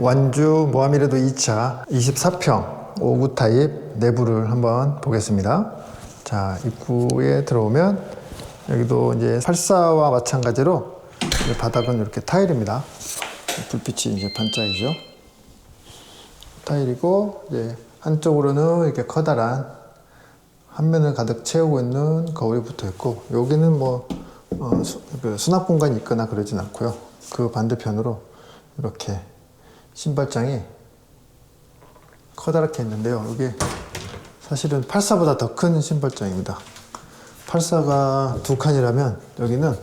완주 모하미르도 2차 24평 5구 타입 내부를 한번 보겠습니다. 자, 입구에 들어오면 여기도 이제 84와 마찬가지로 이 바닥은 이렇게 타일입니다. 불빛이 이제 반짝이죠. 타일이고 이제 한쪽으로는 이렇게 커다란 한 면을 가득 채우고 있는 거울이 붙어 있고 여기는 뭐 어, 수, 그 수납 공간이 있거나 그러진 않고요. 그 반대편으로 이렇게 신발장이 커다랗게 있는데요. 이게 사실은 84보다 더 큰 신발장입니다. 84가 두 칸이라면 여기는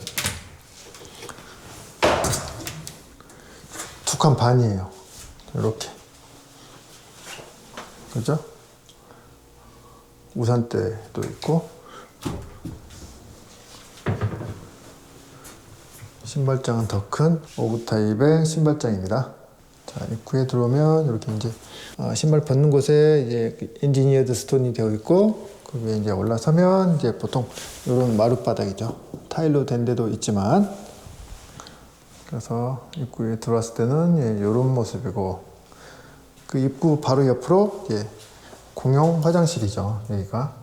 두 칸 반이에요. 이렇게. 그죠? 우산대도 있고 신발장은 더 큰 오구 타입의 신발장입니다. 자, 입구에 들어오면 이렇게 이제 어, 신발 벗는 곳에 이제 그 엔지니어드 스톤이 되어 있고 그 위에 이제 올라서면 이제 보통 이런 마룻바닥이죠. 타일로 된 데도 있지만 그래서 입구에 들어왔을 때는 예, 이런 모습이고 그 입구 바로 옆으로 예, 공용 화장실이죠. 여기가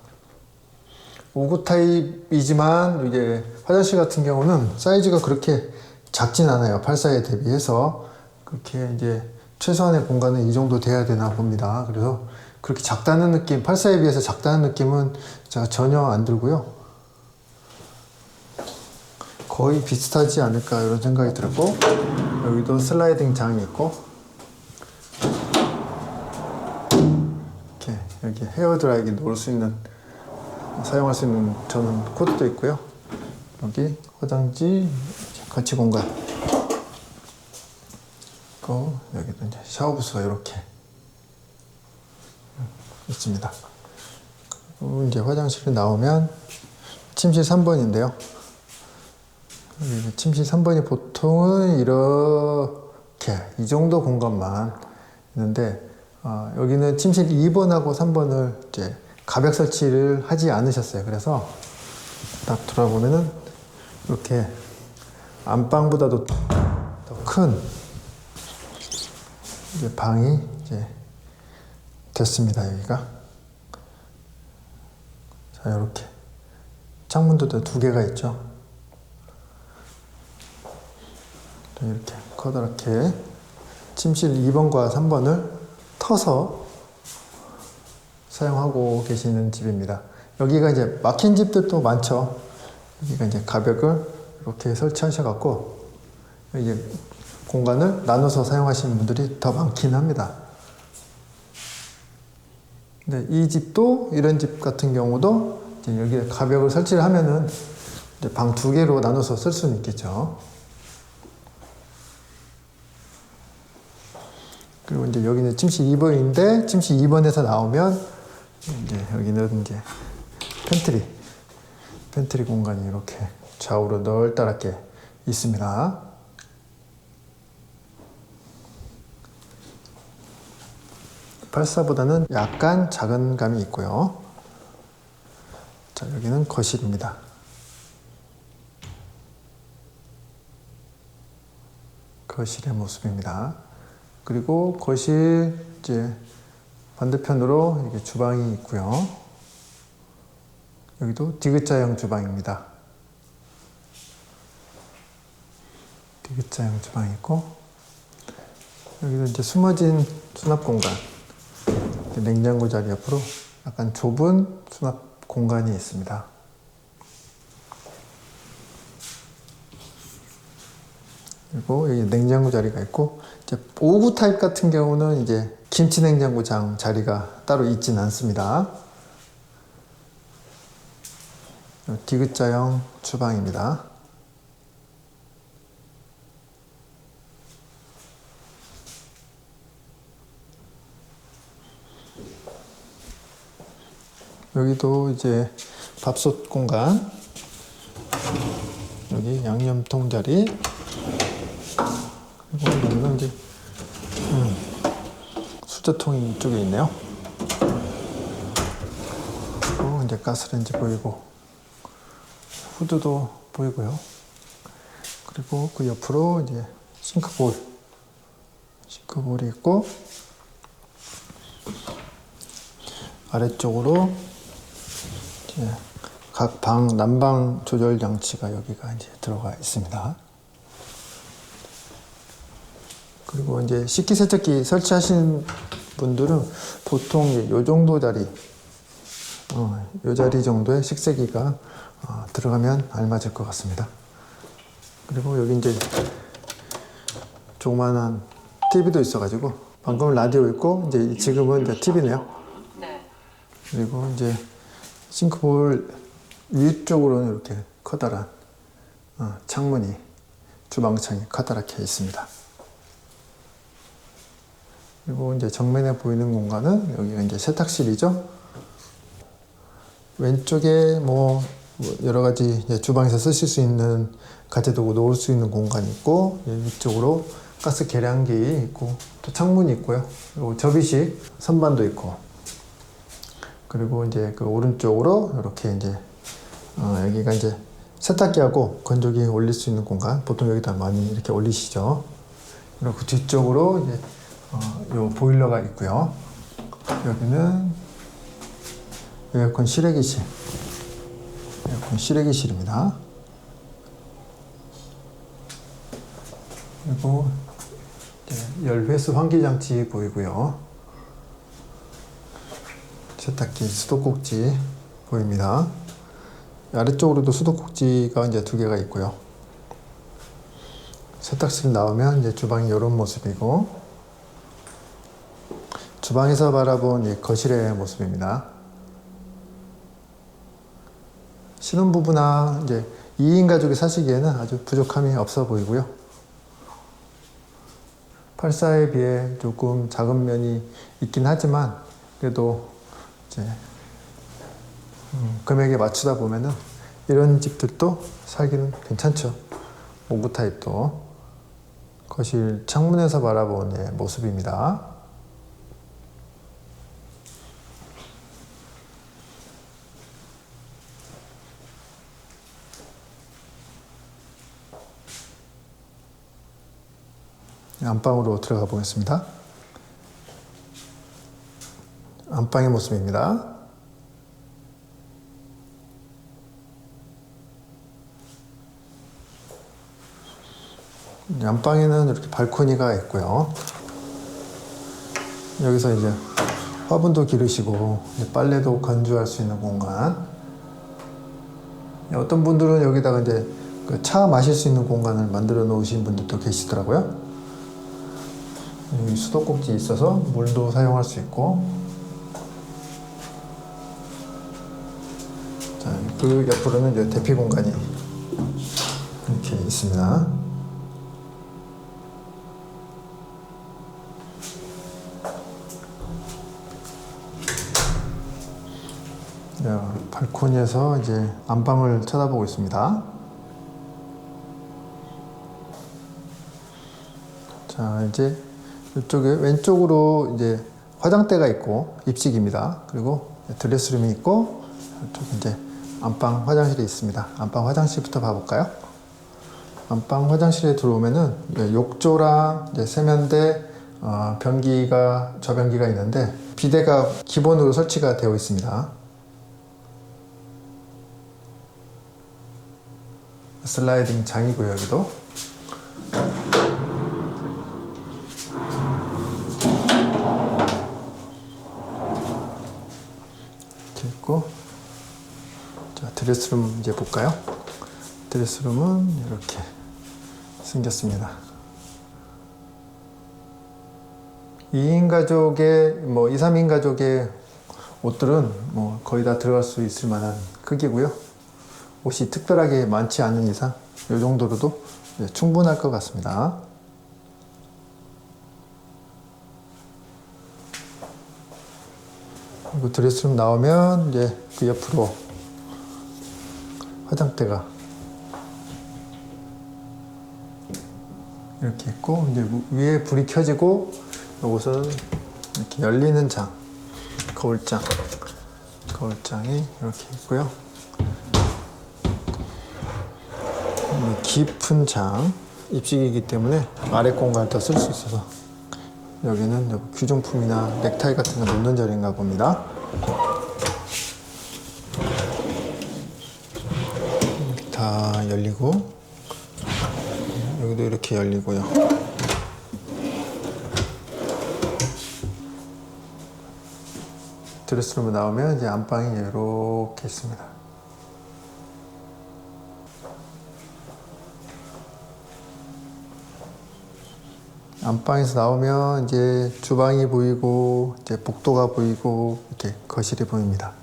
5구 타입이지만 이제 화장실 같은 경우는 사이즈가 그렇게 작진 않아요. 84에 대비해서 그렇게 이제 최소한의 공간은 이 정도 돼야 되나 봅니다. 그래서 그렇게 작다는 느낌, 84에 비해서 작다는 느낌은 제가 전혀 안 들고요. 거의 비슷하지 않을까 이런 생각이 들고 여기도 슬라이딩 장이 있고 이렇게 여기 헤어 드라이기 놓을 수 있는 사용할 수 있는 저는 코드도 있고요. 여기 화장지 거치 공간 있고 여기도 이제 샤워 부스가 이렇게 있습니다. 그리고 이제 화장실에 나오면 침실 3번인데요. 여기 침실 3번이 보통은 이렇게 이 정도 공간만 있는데 어, 여기는 침실 2번하고 3번을 이제 가벽 설치를 하지 않으셨어요. 그래서 딱 돌아보면은 이렇게 안방보다도 더 큰 이제 방이 이제 됐습니다. 여기가 자 이렇게 창문도 두 개가 있죠. 자, 이렇게 커다랗게 침실 2번과 3번을 터서 사용하고 계시는 집입니다. 여기가 이제 막힌 집들도 많죠. 여기가 이제 가벽을 이렇게 설치하셔갖고 이제 공간을 나눠서 사용하시는 분들이 더 많긴 합니다. 근데 이 집도 이런 집 같은 경우도 여기에 가벽을 설치를 하면은 방 두 개로 나눠서 쓸 수는 있겠죠. 그리고 이제 여기는 침실 2번인데 침실 2번에서 나오면 이제 여기는 이제 팬트리 팬트리 공간이 이렇게 좌우로 널따랗게 있습니다. 팔사보다는 약간 작은 감이 있고요. 자, 여기는 거실입니다. 거실의 모습입니다. 그리고 거실 이제 반대편으로 이게 주방이 있고요. 여기도 디귿자형 주방입니다. 디귿자형 주방이 있고 여기도 이제 숨어진 수납 공간 냉장고 자리 옆으로 약간 좁은 수납 공간이 있습니다. 그리고 여기 냉장고 자리가 있고 이제 5구 타입 같은 경우는 이제 김치 냉장고장 자리가 따로 있진 않습니다. 디귿자형 주방입니다. 여기도 이제 밥솥 공간 여기 양념통 자리 그리고 여기는 이제 음, 수저통이 이쪽에 있네요. 그리고 이제 가스레인지 보이고 후드도 보이고요. 그리고 그 옆으로 이제 싱크볼 싱크볼이 있고 아래쪽으로 각 방 난방 조절 장치가 여기가 이제 들어가 있습니다. 그리고 이제 식기세척기 설치하신 분들은 보통 이 정도 자리, 어, 요 자리 정도의 식세기가 어, 들어가면 알맞을 것 같습니다. 그리고 여기 이제 조그만한 TV도 있어가지고 방금 라디오 있고 이제 지금은 이제 TV네요. 네. 그리고 이제 싱크볼 위쪽으로는 이렇게 커다란 어, 창문이 주방창이 커다랗게 있습니다. 그리고 이제 정면에 보이는 공간은 여기가 이제 세탁실이죠. 왼쪽에 뭐, 뭐 여러 가지 주방에서 쓰실 수 있는 가재도구 놓을 수 있는 공간이 있고 이제 위쪽으로 가스 계량기 있고 또 창문이 있고요. 그리고 접이식 선반도 있고 그리고 이제 그 오른쪽으로 이렇게 이제 어, 여기가 이제 세탁기하고 건조기 올릴 수 있는 공간 보통 여기다 많이 이렇게 올리시죠. 그리고 그 뒤쪽으로 이제 어, 요 보일러가 있고요. 여기는 에어컨 실외기실, 에어컨 실외기실입니다. 그리고 열회수 환기 장치 보이고요. 세탁기 수도꼭지 보입니다. 아래쪽으로도 수도꼭지가 이제 두 개가 있고요. 세탁실 나오면 이제 주방이 이런 모습이고 주방에서 바라본 이 거실의 모습입니다. 신혼부부나 이제 2인 가족이 사시기에는 아주 부족함이 없어 보이고요. 84에 비해 조금 작은 면이 있긴 하지만 그래도 이제 음, 금액에 맞추다 보면은 이런 집들도 살기는 괜찮죠. 오구 타입도 거실 창문에서 바라본 예, 모습입니다. 안방으로 들어가 보겠습니다. 안방의 모습입니다. 안방에는 이렇게 발코니가 있고요. 여기서 이제 화분도 기르시고 빨래도 건조할 수 있는 공간. 어떤 분들은 여기다가 이제 그 차 마실 수 있는 공간을 만들어 놓으신 분들도 계시더라고요. 여기 수도꼭지 있어서 물도 사용할 수 있고. 자, 그 옆으로는 이제 대피 공간이 이렇게 있습니다. 자, 발코니에서 이제 안방을 쳐다보고 있습니다. 자, 이제 이쪽에 왼쪽으로 이제 화장대가 있고 입식입니다. 그리고 드레스룸이 있고 이쪽 이제 안방 화장실이 있습니다. 안방 화장실부터 봐볼까요? 안방 화장실에 들어오면은 이제 욕조랑 세면대, 어, 변기가 저변기가 있는데 비대가 기본으로 설치가 되어 있습니다. 슬라이딩 장이고요 여기도. 이렇게 있고 자 드레스룸 이제 볼까요? 드레스룸은 이렇게 생겼습니다. 2인 가족의 뭐 2, 3인 가족의 옷들은 뭐 거의 다 들어갈 수 있을 만한 크기고요. 옷이 특별하게 많지 않은 이상 이 정도로도 이제 충분할 것 같습니다. 그리고 드레스룸 나오면 이제 그 옆으로 화장대가 이렇게 있고 이제 위에 불이 켜지고 이것은 이렇게 열리는 장 거울장 거울장이 이렇게 있고요. 이 깊은 장 입식이기 때문에 아래 공간을 더 쓸 수 있어서 여기는 요 귀중품이나 넥타이 같은 거 놓는 자리인가 봅니다. 이렇게 다 열리고 여기도 이렇게 열리고요. 드레스룸으로 나오면 이제 안방이 이렇게 있습니다. 안방에서 나오면 이제 주방이 보이고 이제 복도가 보이고 이렇게 거실이 보입니다.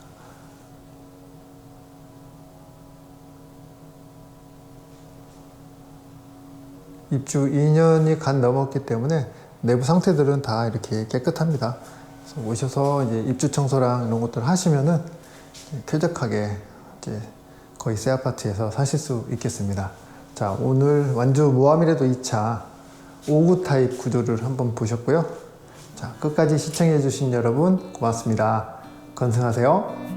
입주 2년이 간 넘었기 때문에 내부 상태들은 다 이렇게 깨끗합니다. 오셔서 이제 입주 청소랑 이런 것들 하시면은 쾌적하게 이제 거의 새 아파트에서 사실 수 있겠습니다. 자, 오늘 완주 모함이라도 2차 5구 타입 구조를 한번 보셨고요. 자, 끝까지 시청해 주신 여러분 고맙습니다. 건승하세요.